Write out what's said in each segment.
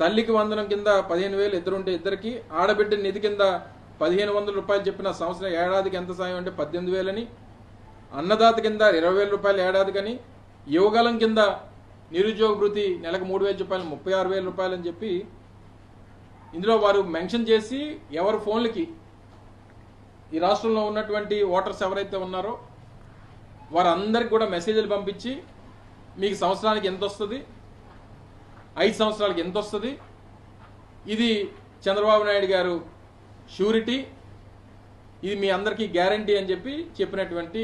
తల్లికి వందనం కింద పదిహేను వేలు ఇద్దరుంటే ఇద్దరికి ఆడబిడ్డ నిధి కింద పదిహేను వందల రూపాయలు చెప్పిన సంవత్సరం ఏడాదికి ఎంత సాయం అంటే పద్దెనిమిది వేలని అన్నదాత కింద ఇరవై వేల రూపాయలు ఏడాదికని యువగలం కింద నిరుద్యోగ భృతి నెలకు మూడు వేల రూపాయలు ముప్పై ఆరు వేల రూపాయలు అని చెప్పి ఇందులో వారు మెన్షన్ చేసి ఎవరి ఫోన్లకి ఈ రాష్ట్రంలో ఉన్నటువంటి ఓటర్స్ ఎవరైతే ఉన్నారో వారందరికి కూడా మెసేజ్లు పంపించి మీకు సంవత్సరానికి ఎంత వస్తుంది ఐదు సంవత్సరాలకి ఎంత వస్తుంది? ఇది చంద్రబాబు నాయుడు గారు షూరిటీ. ఇది మీ అందరికీ గ్యారంటీ అని చెప్పి చెప్పినటువంటి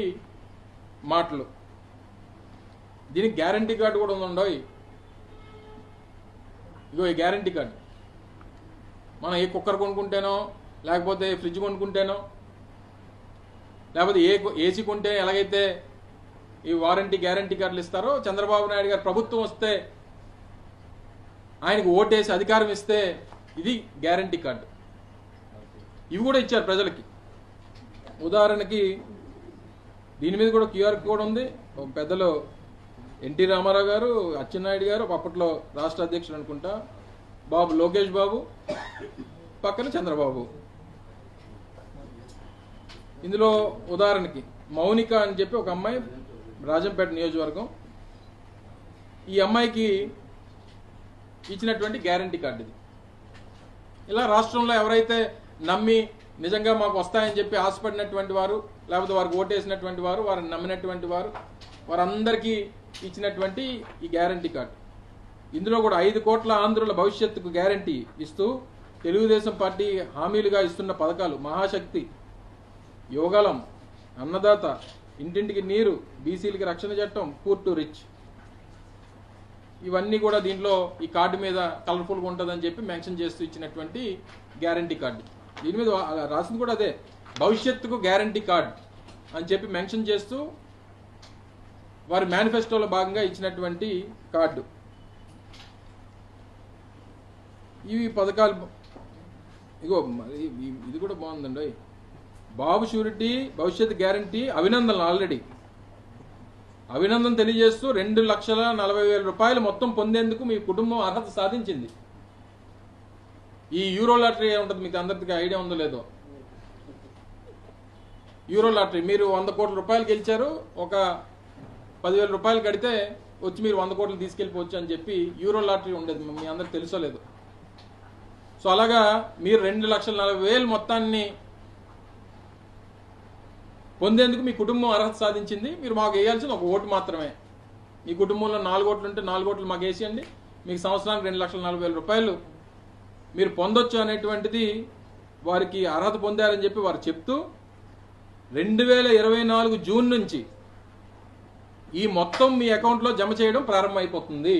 మాటలు. దీనికి గ్యారంటీ కార్డు కూడా ఉందండోయ్ ఇగో ఈ గ్యారంటీ కార్డు. మనం ఏ కుక్కర్ కొనుక్కుంటేనో లేకపోతే ఫ్రిడ్జ్ కొనుక్కుంటేనో లేకపోతే ఏ ఏసీ కొంటే ఎలాగైతే ఈ వారంటీ గ్యారంటీ కార్డులు ఇస్తారో చంద్రబాబు నాయుడు గారు ప్రభుత్వం వస్తే ఆయనకు ఓటేసి అధికారం ఇస్తే ఇది గ్యారంటీ కార్డు. ఇవి కూడా ఇచ్చారు ప్రజలకి. ఉదాహరణకి దీని మీద కూడా క్యూఆర్ కోడ్ ఉంది. ఒక పెద్దలు ఎన్టీ రామారావు గారు అచ్చెన్నాయుడు గారు అప్పట్లో రాష్ట్ర అధ్యక్షుడు అనుకుంటా బాబు లోకేష్ బాబు పక్కన చంద్రబాబు. ఇందులో ఉదాహరణకి మౌనిక అని చెప్పి ఒక అమ్మాయి రాజంపేట నియోజకవర్గం. ఈ అమ్మాయికి ఇచ్చినటువంటి గ్యారంటీ కార్డు ఇది. ఇలా రాష్ట్రంలో ఎవరైతే నమ్మి నిజంగా మాకు వస్తాయని చెప్పి ఆశపడినటువంటి వారు లేకపోతే వారికి ఓటేసినటువంటి వారు వారిని నమ్మినటువంటి వారు వారందరికీ ఇచ్చినటువంటి ఈ గ్యారంటీ కార్డు. ఇందులో కూడా ఐదు కోట్ల ఆంధ్రుల భవిష్యత్తుకు గ్యారంటీ ఇస్తూ తెలుగుదేశం పార్టీ హామీలుగా ఇస్తున్న పథకాలు మహాశక్తి యోగలం అన్నదాత ఇంటింటికి నీరు బీసీలకి రక్షణ చట్టం పూర్ టు రిచ్. ఇవన్నీ కూడా దీంట్లో ఈ కార్డు మీద కలర్ఫుల్గా ఉంటుందని చెప్పి మెన్షన్ చేస్తూ ఇచ్చినటువంటి గ్యారంటీ కార్డు దీని మీద రాసింది కూడా అదే భవిష్యత్తుకు గ్యారంటీ కార్డ్ అని చెప్పి మెన్షన్ చేస్తూ వారి మేనిఫెస్టోలో భాగంగా ఇచ్చినటువంటి కార్డు. ఇవి పథకాలు ఇగో మరి ఇది కూడా బాగుందండి. బాబు షూరిటీ భవిష్యత్ గ్యారంటీ అభినందనలు ఆల్రెడీ అభినందన తెలియజేస్తూ రెండు లక్షల నలభై వేల రూపాయలు మొత్తం పొందేందుకు మీ కుటుంబం అర్హత సాధించింది. ఈ యూరో లాటరీ ఉంటుంది మీకు అందరికి ఐడియా ఉందో లేదో? Euro lottery. మీరు వంద కోట్ల రూపాయలు గెలిచారు. ఒక పదివేల రూపాయలు కడితే వచ్చి మీరు వంద కోట్లు తీసుకెళ్ళిపోవచ్చు అని చెప్పి యూరో లాటరీ ఉండేది. మీ అందరికి తెలుసో లేదు? సో అలాగా మీరు రెండు లక్షల నలభై వేలు మొత్తాన్ని పొందేందుకు మీ కుటుంబం అర్హత సాధించింది. మీరు మాకు వేయాల్సిన ఒక ఓటు మాత్రమే. మీ కుటుంబంలో నాలుగు ఓట్లు ఉంటే నాలుగు ఓట్లు మాకు వేసేయండి. మీకు సంవత్సరానికి రెండు లక్షల నలభై వేల రూపాయలు మీరు పొందొచ్చు అనేటువంటిది వారికి అర్హత పొందారని చెప్పి వారు చెప్తూ రెండు వేల ఇరవై నాలుగు జూన్ నుంచి ఈ మొత్తం మీ అకౌంట్లో జమ చేయడం ప్రారంభమైపోతుంది.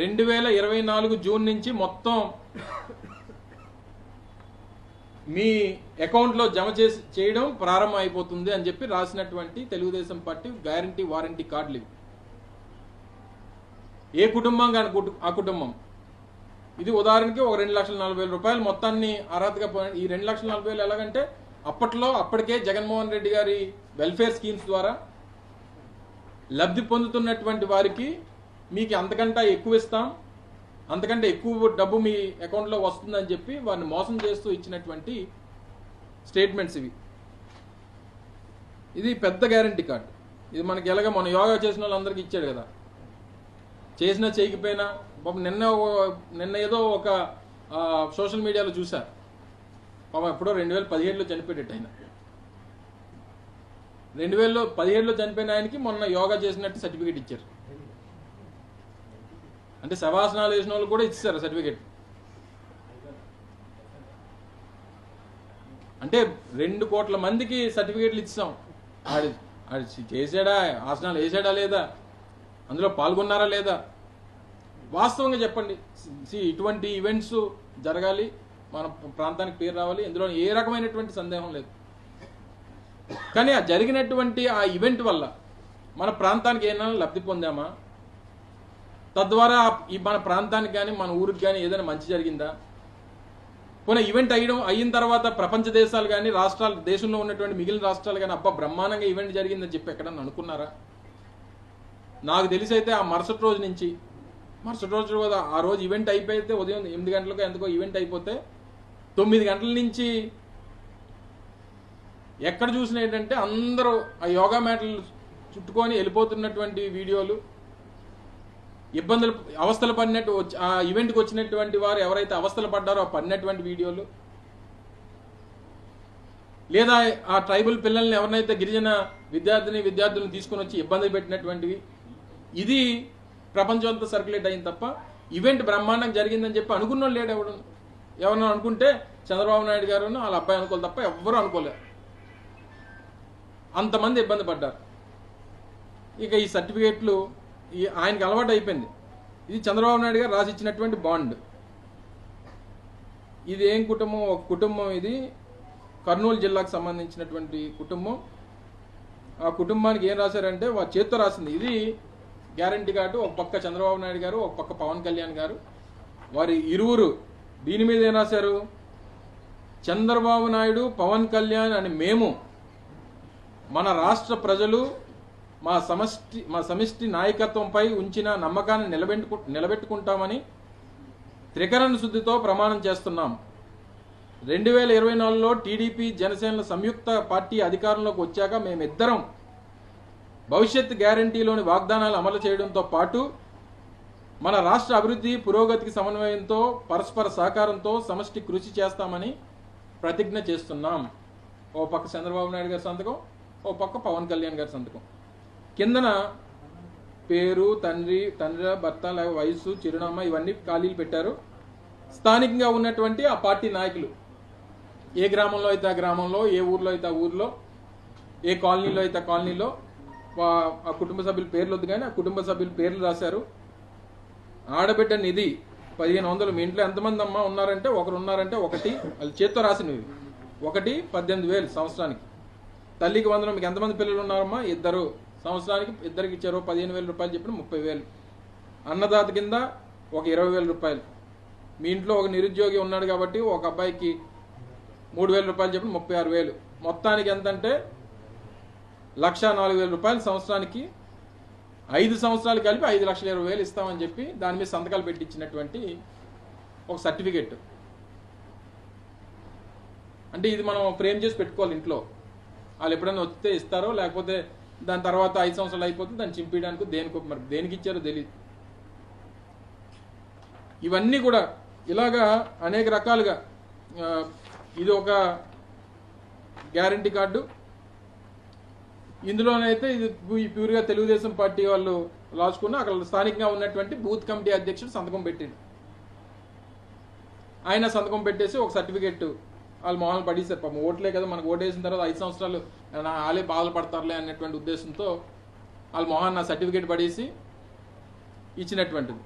రెండు వేల ఇరవై నాలుగు జూన్ నుంచి మొత్తం మీ అకౌంట్లో జమ చేసి చేయడం ప్రారంభం అయిపోతుంది అని చెప్పి రాసినటువంటి తెలుగుదేశం పార్టీ గ్యారంటీ వారంటీ కార్డులు ఇవి. ఏ కుటుంబం కానీ ఆ కుటుంబం. ఇది ఉదాహరణకి ఒక రెండు లక్షల నలభై వేల రూపాయలు మొత్తాన్ని అర్హతగా ఈ రెండు లక్షల నలభై వేలు ఎలాగంటే అప్పట్లో అప్పటికే జగన్మోహన్ రెడ్డి గారి వెల్ఫేర్ స్కీమ్స్ ద్వారా లబ్ధి పొందుతున్నటువంటి వారికి మీకు అంతకంటే ఎక్కువ ఇస్తాం. అంతకంటే ఎక్కువ డబ్బు మీ అకౌంట్లో వస్తుందని చెప్పి వారిని మోసం చేస్తూ ఇచ్చినటువంటి స్టేట్మెంట్స్ ఇవి. ఇది పెద్ద గ్యారంటీ కార్డ్. ఇది మనకి ఎలాగ మన యోగా చేసిన వాళ్ళందరికీ ఇచ్చాడు కదా. చేసినా చేయకపోయినా పాపం నిన్న నిన్న ఏదో ఒక సోషల్ మీడియాలో చూసా. పాపం ఎప్పుడో రెండు వేల పదిహేడులో చనిపోయేటట్టు ఆయన. రెండు వేలలో పదిహేడులో చనిపోయిన ఆయనకి మొన్న యోగా చేసినట్టు సర్టిఫికేట్ ఇచ్చారు. అంటే శవాసనాలు వేసిన వాళ్ళు కూడా ఇచ్చారు సర్టిఫికేట్. అంటే రెండు కోట్ల మందికి సర్టిఫికేట్లు ఇచ్చాం. ఆడి ఆడి చేశాడా ఆసనాలు వేసాడా లేదా? అందులో పాల్గొన్నారా లేదా? వాస్తవంగా చెప్పండి. See, ఇటువంటి ఈవెంట్స్ జరగాలి. మన ప్రాంతానికి పేరు రావాలి. ఇందులో ఏ రకమైనటువంటి సందేహం లేదు. కానీ ఆ జరిగినటువంటి ఆ ఈవెంట్ వల్ల మన ప్రాంతానికి ఏమైనా లబ్ధి పొందామా? తద్వారా ఈ మన ప్రాంతానికి కానీ మన ఊరికి కానీ ఏదైనా మంచి జరిగిందా? పోనీ ఈవెంట్ అయ్యడం అయిన తర్వాత ప్రపంచ దేశాలు కానీ రాష్ట్రాలు దేశంలో ఉన్నటువంటి మిగిలిన రాష్ట్రాలు కానీ అబ్బా బ్రహ్మాండంగా ఈవెంట్ జరిగిందని చెప్పి ఎక్కడన్నా అనుకున్నారా? నాకు తెలిసి అయితే ఆ మరుసటి రోజు నుంచి మరుసటి రోజు ఆ రోజు ఈవెంట్ అయిపోతే ఉదయం ఎనిమిది గంటలకు ఎందుకో ఈవెంట్ అయిపోతే తొమ్మిది గంటల నుంచి ఎక్కడ చూసిన ఏంటంటే అందరూ ఆ యోగా మ్యాట్లు చుట్టుకొని వెళ్ళిపోతున్నటువంటి వీడియోలు ఇబ్బందులు అవస్థలు పడినట్టు ఆ ఈవెంట్కి వచ్చినటువంటి వారు ఎవరైతే అవస్థలు పడ్డారో ఆ పడినటువంటి వీడియోలు. లేదా ఆ ట్రైబల్ పిల్లల్ని ఎవరినైతే గిరిజన విద్యార్థిని విద్యార్థులను తీసుకొని వచ్చి ఇబ్బంది పెట్టినటువంటివి. ఇది ప్రపంచం అంతా సర్క్యులేట్ అయింది తప్ప ఈవెంట్ బ్రహ్మాండంగా జరిగిందని చెప్పి అనుకున్నోళ్ళు లేడు ఎవడు. ఎవరన్నా అనుకుంటే చంద్రబాబు నాయుడు గారు వాళ్ళ అబ్బాయి అనుకోవాలి తప్ప ఎవ్వరూ అనుకోలేరు అంతమంది ఇబ్బంది పడ్డారు. ఇక ఈ సర్టిఫికేట్లు ఈ ఆయనకి అలవాటు అయిపోయింది. ఇది చంద్రబాబు నాయుడు గారు రాసి ఇచ్చినటువంటి బాండ్. ఇది ఏం కుటుంబం? ఒక కుటుంబం ఇది. కర్నూలు జిల్లాకు సంబంధించినటువంటి కుటుంబం. ఆ కుటుంబానికి ఏం రాశారంటే వారి చేత్తో రాసింది. ఇది గ్యారంటీ కార్డు ఒక పక్క చంద్రబాబు నాయుడు గారు ఒక పక్క పవన్ కళ్యాణ్ గారు. వారి ఇరువురు దీని మీద ఏం రాశారు? చంద్రబాబు నాయుడు పవన్ కళ్యాణ్ అని మేము మన రాష్ట్ర ప్రజలు మా సమష్టి మా సమిష్టి నాయకత్వంపై ఉంచిన నమ్మకాన్ని నిలబెట్టుకు నిలబెట్టుకుంటామని త్రికరణ శుద్ధితో ప్రమాణం చేస్తున్నాం. రెండు వేల ఇరవై నాలుగులో టీడీపీ జనసేనల సంయుక్త పార్టీ అధికారంలోకి వచ్చాక మేమిద్దరం భవిష్యత్ గ్యారంటీలోని వాగ్దానాలు అమలు చేయడంతో పాటు మన రాష్ట్ర అభివృద్ధి పురోగతికి సమన్వయంతో పరస్పర సహకారంతో సమష్టి కృషి చేస్తామని ప్రతిజ్ఞ చేస్తున్నాం. ఓ పక్క చంద్రబాబు నాయుడు గారి సంతకం ఓ పక్క పవన్ కళ్యాణ్ గారి సంతకం. కిందన పేరు తండ్రి తండ్రి భర్త లేక వయసు చిరునామా ఇవన్నీ ఖాళీలు పెట్టారు. స్థానికంగా ఉన్నటువంటి ఆ పార్టీ నాయకులు. ఏ గ్రామంలో అయితే ఆ గ్రామంలో ఏ ఊర్లో అయితే ఆ ఊర్లో ఏ కాలనీలో అయితే ఆ కాలనీలో ఆ కుటుంబ సభ్యుల పేర్లు వద్దు కానీ ఆ కుటుంబ సభ్యుల పేర్లు రాశారు. ఆడబిడ్డ నిధి పదిహేను వందలు. మీ ఇంట్లో ఎంతమంది అమ్మ ఉన్నారంటే ఒకరు ఉన్నారంటే ఒకటి. వాళ్ళు చేత్తో రాసినవి. ఒకటి పద్దెనిమిది వేలు సంవత్సరానికి. తల్లికి వందలు. మీకు ఎంతమంది పిల్లలు ఉన్నారమ్మా? ఇద్దరు. సంవత్సరానికి ఇద్దరికి ఇచ్చారు పదిహేను వేల రూపాయలు చెప్పిన ముప్పై వేలు. అన్నదాత కింద ఒక ఇరవై వేల రూపాయలు. మీ ఇంట్లో ఒక నిరుద్యోగి ఉన్నాడు కాబట్టి ఒక అబ్బాయికి మూడు వేల రూపాయలు చెప్పిన ముప్పై ఆరు వేలు. మొత్తానికి ఎంత అంటే లక్ష నాలుగు వేల రూపాయలు సంవత్సరానికి. ఐదు సంవత్సరాలు కలిపి ఐదు లక్షల ఇరవై వేలు ఇస్తామని చెప్పి దాని మీద సంతకాలు పెట్టించినటువంటి ఒక సర్టిఫికెట్. అంటే ఇది మనం ఫ్రేమ్ చేసి పెట్టుకోవాలి ఇంట్లో. వాళ్ళు ఎప్పుడైనా వస్తే ఇస్తారో లేకపోతే దాని తర్వాత ఐదు సంవత్సరాలు అయిపోతే దాన్ని చింపేయడానికి దేనికి మరి దేనికి ఇచ్చారో తెలియదు ఇవన్నీ కూడా ఇలాగా అనేక రకాలుగా ఇది ఒక గ్యారంటీ కార్డు. ఇందులోనైతే ఇది ప్యూర్గా తెలుగుదేశం పార్టీ వాళ్ళు రాసుకున్న అక్కడ స్థానికంగా ఉన్నటువంటి బూత్ కమిటీ అధ్యక్షుడు సంతకం పెట్టిండు. ఆయన సంతకం పెట్టేసి ఒక సర్టిఫికెట్ వాళ్ళు మొహాలు పడేశారు. పాపం ఓట్లే కదా మనకు ఓటేసిన తర్వాత ఐదు సంవత్సరాలు నా వాళ్ళే బాధలు పడతారులే అన్నటువంటి ఉద్దేశంతో వాళ్ళ మొహాన్ని నా సర్టిఫికేట్ పడేసి ఇచ్చినటువంటిది.